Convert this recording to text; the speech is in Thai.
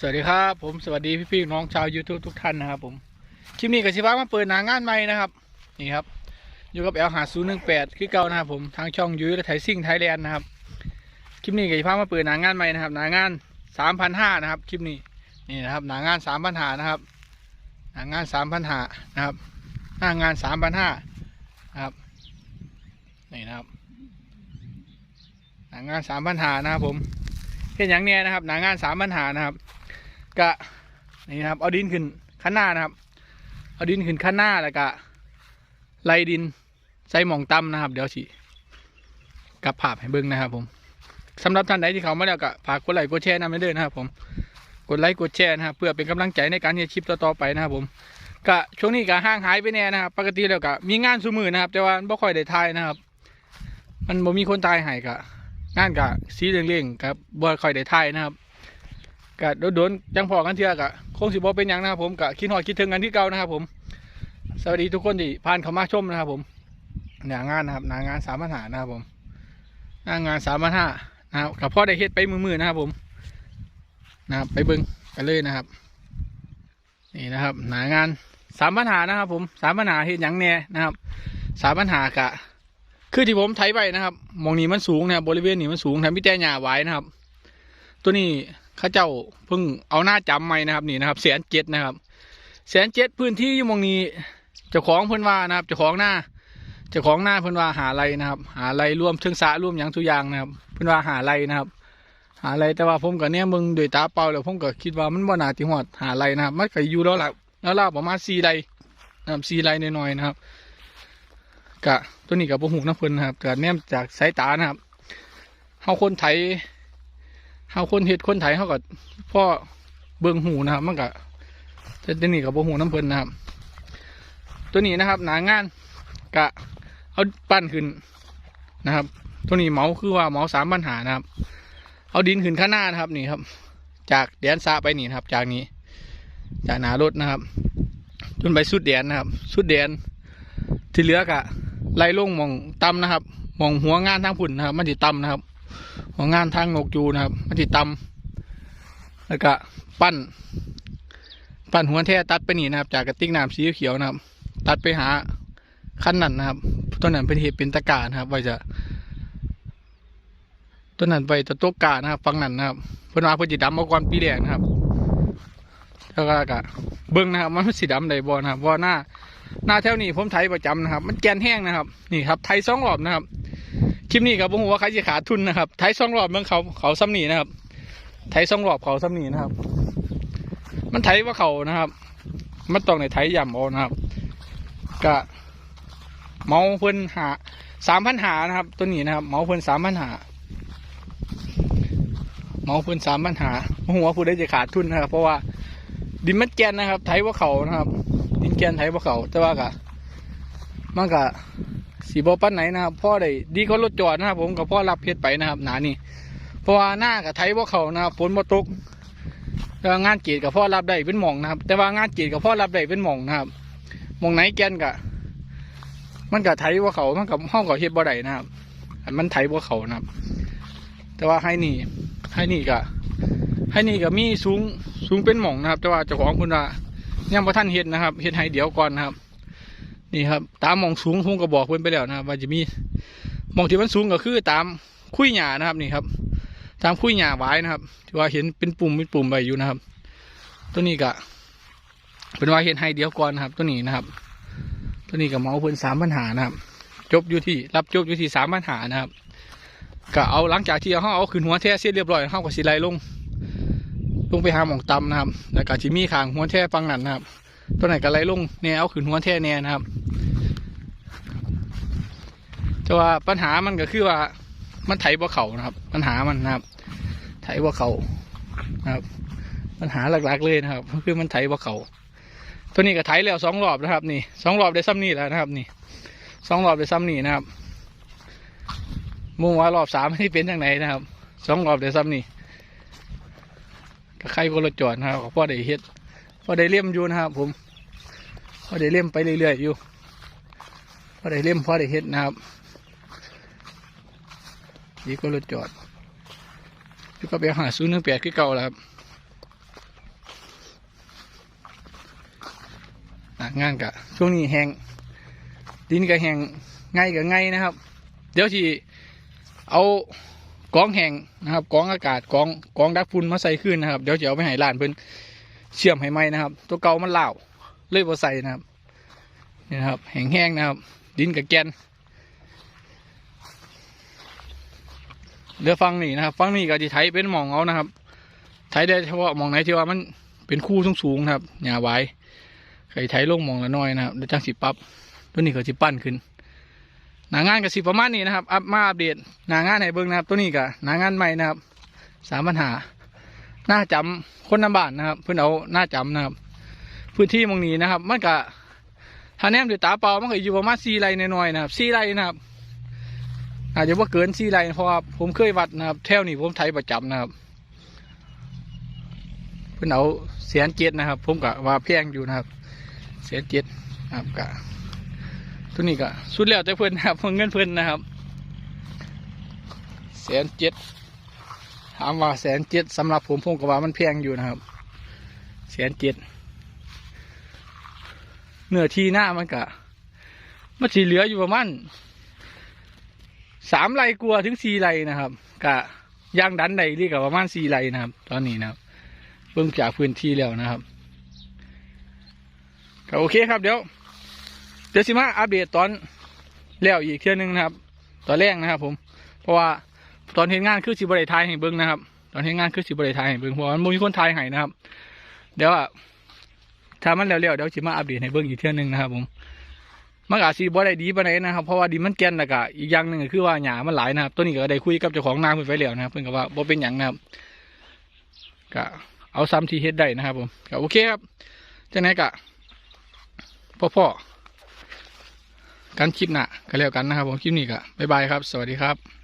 สวัสดีครับผมสวัสดีพี่ๆน้องชาว YouTube ทุกท่านนะครับผมคลิปนี้กับชิฟ้ามาเปิดหนางานใหม่นะครับนี่ครับอยู่กับแอลหาศูนย์หนึ่งแปดคือเก่านะครับผมทางช่องยูและไทยซิ่งไทยแลนด์นะครับคลิปนี้กับชิฟ้ามาเปิดหนางานใหม่นะครับหนางานสามพันห้านะครับคลิปนี้นี่นะครับหนางานสามพันหานะครับหนางานสามพันหานะครับหน้างานสามพันห้านะครับนี่นะครับหนางานสามพันหานะครับผมเห็นอย่างเนี้ยนะครับหนางานสามพันหานะครับ กะนี่นะครับเอาดินขึ้นข้างหน้านะครับ เอาดินขึ้นข้างหน้าแล้วก็ไล่ดินใส่หมองต่ำนะครับ เดี๋ยวสิกลับภาพให้เบิ้งนะครับ ผมสำหรับท่านใดที่เขามาแล้วก็ฝากกดไลค์กดแชร์นะไม่เด้อนะครับ ผมกดไลค์กดแชร์นะครับเพื่อเป็นกำลังใจในการเฮ็ดคลิปต่อๆไปนะครับ ผมกะช่วงนี้ก็ห่างหายไปแน่นะครับ ปกติแล้วก็มีงานสุมือนะครับ แต่ว่าบ่ค่อยได้ทายนะครับ มันบ่มีคนตายหายกะงานกะสีเร่งๆกับบ่ค่อยได้ทายนะครับ ก็โดนๆจังพอกันเถื่อกะคงสิบ่เป็นหยังนะครับผมกะคิดหอดคิดถึงกันที่เก่านะครับผมสวัสดีทุกคนที่ผ่านเข้ามาชมนะครับผมหนางานนะครับหนางานสามปัญหานะครับผมหนางานสามปัญหานะครับกับพ่อได้เฮ็ดไปมือๆนะครับผมนะครับไปเบิ่งกันเลยนะครับ นี่นะครับ หนางานสามปัญหานะครับผมสามปัญหาเฮ็ดหยังแน่นะครับสามปัญหากะ คือที่ผมไถไปนะครับมองนี้มันสูงนะครับบริเวณนี้มันสูงแถมพี่แต่หญ้าไว้นะครับ ตัวนี้ ข้าเจ้าเพิ่งเอาหน้าจำใหม่นะครับนี่นะครับแสนเจ็ดนะครับแสนเจ็ดพื้นที่อยู่มองนี้เจ้าของเพิ่นว่านะครับเจ้าของหน้าเจ้าของหน้าเพิ่นว่าหาไรนะครับ หาไรรวมเชิงสะรวมอย่างทุกอย่างนะครับ เพิ่นว่าหาไรนะครับหาไรแต่ว่าผมกับเนี่ยมึงโดยตาเปล่าแล้วผมก็คิดว่ามันบ่นาที่หอดหาไรนะครับมันก็อยู่แล้วล่ะแล้วล่าประมาณสี่ไรนะครับสี่ไรน้อยๆนะครับกะตัวนี้กับปหูน้ำเพิ่นนะครับแต่แนมจากสายตานะครับเฮาคนไทย เฮาคนเฮ็ดคนไทยเฮาก็พ่อเบิ่งหูนะครับ มันก็แต่ตัวนี้กับบ่หูน้ำเพิ่นนะครับ ตัวนี้นะครับ หนางานกะเอาปั้นขึ้นนะครับ ตัวนี้เมาคือว่าเมาสามปัญหานะครับ เอาดินขึ้นข้างหน้านะครับนี่ครับ จากแดนซาไปนี่นะครับ จากนี้ จากหนารถนะครับ จนไปสุดแดนนะครับ สุดแดนที่เหลือกะไล่ลงมองต่ำนะครับมองหัวงานทางผุ่นนะครับ มันติต่ำนะครับ ของงานทางนกจูนะครับมันติตำแล้วก็ปั้น ปั้นหัวแท้ตัดไปนี่นะครับ จากกระติกน้ำสีเขียวนะครับ ตัดไปหาขั้นนั้นนะครับ ต้นนั้นเป็นเหตุเป็นตะกร้านะครับไว้จะต้นนั้นไว้จะตัวกานะครับฟังนั้นนะครับเพิ่นว่าเพิ่นจะดำมาก่อนปีแรกนะครับแล้วก็กะเบิ้งนะครับ มันสีดำใดบ่นะครับว่าหน้าหน้าแถวนี้ผมไถประจำนะครับ มันแกนแห้งนะครับ นี่ครับไถสองรอบนะครับ คลิปนี้ครับผมว่าใครจะขาดทุนนะครับไทยสองรอบเมืองเขาเขาซ้ำหนีนะครับไทยสองรอบเขาซ้ำหนีนะครับ มันไทยว่าเขานะครับมันต้องในไทยย่ำเอานะครับกะเมาเพิ่นหาสามพันหานะครับ ตัวนี้นะครับ เมาเพิ่นสามพันหาเมาเพิ่นสามพันหาหัวาผู้ได้จะขาดทุนนะครับ เพราะว่าดินมันแกนนะครับ ไทยว่าเขานะครับ ดินแกนไทยว่าเขาแต่ว่ากะ มันกะสีบอปั้นไหนนะครับพ่อได้ดีก็รถจอดนะครับ ผมกับพ่อรับเพชรไปนะครับหนานี่เพราะว่าหน้ากับไทยว่าเขานะครับฝนบ่ตกแต่งานเกียรกับพ่อรับได้เป็นหม่องนะครับ แต่ว่างานเกียรกับพ่อรับได้เป็นหม่องนะครับหม่องไหนแกนกะ มันกับไทยว่าเขามันกับห้องกับเฮ็ดบ่ได้นะครับอันมันไทยว่าเขานะครับ แต่ว่าให้นี่ให้นี่กะให้นี่ก็มีสูงสูงเป็นหม่องนะครับ แต่ว่าเจ้าของคุณว่ายังบ่ท่านเฮ็ดนะครับเฮ็ดให้เดี๋ยวก่อนนะครับ นี่ครับ ตามมองสูงผมก็บอกเพื่อนไปแล้วนะครับ ว่าจะมีมองที่มันสูงก็คือตามคุยหญ้านะครับนี่ครับ ตามคุยหญ้าไว้นะครับที่ว่าเห็นเป็นปุ่มเป็นปุ่มไปอยู่นะครับ ตัวนี้ก็เป็นว่าเห็นให้เดียวก่อนนะครับ ตัวนี้นะครับ ตัวนี้ก็เมาเพิ่นสามปัญหานะครับ จบอยู่ที่รับจบอยู่ที่สามปัญหานะครับก็เอาหลังจากที่เขาเอาขึ้นหัวแท้เสร็จเรียบร้อยเขาก็สิไลลงลงไปหาหมองตำนะครับแล้วก็จิมีขางหัวแท้ฟังนั่นนะครับ ตัวไหนก็ไล่ลงแนวเอาขึ้นหัวแท่แนนะครับแต่ว่าปัญหามันก็คือว่า มันไถบ่เขานะครับ ปัญหามันนะครับ ไถบ่เขานะครับ ปัญหาหลักๆเลยนะครับก็คือมันไถบ่เขาตัวนี้ก็ไถแล้วสองรอบนะครับ นี่สองรอบได้ซ้ำนี่แล้วนะครับนี่สองรอบได้ซ้ำนี่นะครับมุ่งว่ารอบสามไม่เป็นทางไหนนะครับสองรอบได้ซ้ำนี่ก็ใครก็รถจอดนะครับพ่อได้เฮ็ด พอได้เลี่ยมอยู่นะครับผม พอได้เลี่ยมไปเรื่อยๆอยู่ พอได้เลี่ยมพอได้เห็ดนะครับนี่ก็รถจอดนี่ก็ไปหาซื้อเนื้อแปดที่เก่าแล้วครับงานกะช่วงนี้แหงดินก็แหงง่ายกะง่ายนะครับ เดี๋ยวที่เอากองแหงนะครับกองอากาศกองกองดักฝุ่นมาใส่ขึ้นนะครับ เดี๋ยวจะเอาไปหายร้านเพิ่น เชื่อมให้ไหมนะครับ ตัวเก่ามันเหล่าเลยบ่ใส่นะครับนี่นะครับแห้งๆนะครับ ดินกับแกนเดี๋ยวฟังนี่นะครับฟังนี่ก็จะไถเป็นหมองเอานะครับไถได้เฉพาะหมองไหนที่ว่ามันเป็นคู่สูงๆนะครับอย่าไว้ใครไถลงหมองละน้อยนะครับแล้วจังสิปับตัวนี้ก็สิปั้นขึ้นหนางานกับสิประมาณนี้นะครับ อัพมาอัปเดตหนางานให้เบิ่งนะครับ ตัวนี้กับหนางานใหม่นะครับสามปัญหา หน้าจำคนนำบ้านนะครับ เพื่อนเอาหน้าจำนะครับ พื้นที่มองนี้นะครับ มันก็ถ้าแนมด้วยตาเปล่ามันก็อยู่ประมาณสี่ไร่น้อยๆนะครับสี่ไร่นะครับ อาจจะว่าเกินสี่ไร่เพราะผมเคยวัดนะครับ แถวนี้ผมไถประจำนะครับ เพื่อนเอาเสียนเจ็ดนะครับ ผมก็ว่าแพงอยู่นะครับ เสียนเจ็ดนะครับก็ตัวนี้ก็สุดแล้วแต่เพื่อนนะครับเงินเพื่อนนะครับแสนเจ็ด ถามว่าแสนเจ็ดสำหรับผมผมก็ว่ามันแพงอยู่นะครับ แสนเจ็ดเนื้อที่หน้ามันก็มันสีเหลืออยู่ประมาณสามไร่กลัวถึงสี่ไร่นะครับ กะย่างดันใดเรียกว่าประมาณสี่ไร่นะครับ ตอนนี้นะครับเบิ่งจากพื้นที่แล้วนะครับก็โอเคครับเดี๋ยวเดี๋ยวสิมาอัปเดตตอนแล้วอีกเทื่อนึงนะครับ ตอนแรกนะครับผม เพราะว่า ตอนเห็นงานคือสิบริทายให้เบิ้งนะครับ ตอนเห็นงานคือสิบริทายให้เบิ้งเพราะว่ามันบ่มีคนทายให้นะครับ เดี๋ยวอะถ้ามันแล้วๆเดี๋ยวสิมาอัปเดตให้เบิ้งอีกเทื่อนึงนะครับ ผมมันอาจสิบ่ได้ดีปานใดนะครับ เพราะว่าดินมันแก่นแล้วก็อีกอย่างหนึ่งก็คือว่าหญ้ามันหลายนะครับตัวนี้ก็ได้คุยกับเจ้าของนาเพิ่นไปแล้วนะครับเพิ่นก็ว่าบ่เป็นหยังนะครับก็เอาซ้ำที่เฮ็ดได้นะครับ ผมก็โอเคครับจังไหนก็พ่อๆกันคลิปหน้าก็แล้วกันนะครับ ผมคลิปนี้ก็บ๊ายบายครับ สวัสดีครับ